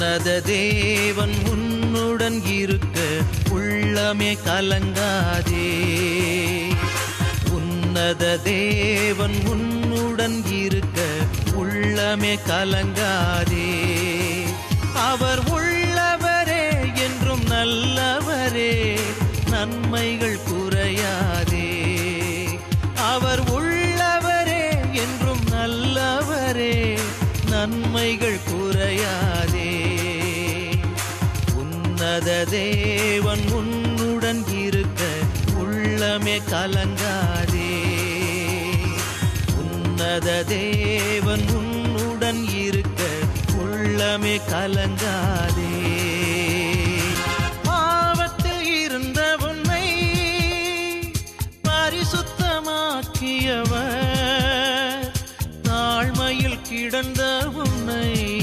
உன்னத தேவன் உன்னுடன் இருக்க உள்ளமே கலங்காதே. உன்னத தேவன் உன்னுடன் இருக்க உள்ளமே கலங்காதே. அவர் உள்ளவரே என்றும் நல்லவரே நன்மைகள் குறையாதே. அவர் உள்ளவரே என்றும் நல்லவரே நன்மைகள் கலங்காத தேவன் உன்னுடன் இருக்க உள்ளமே கலங்காதே. உன்னத தேவன் உன்னுடன் இருக்க உள்ளமே கலங்காதே. பாவத்தில் இருந்த உன்னை பரிசுத்தமாக்கியவர். தாழ்மையில் கிடந்த உன்னை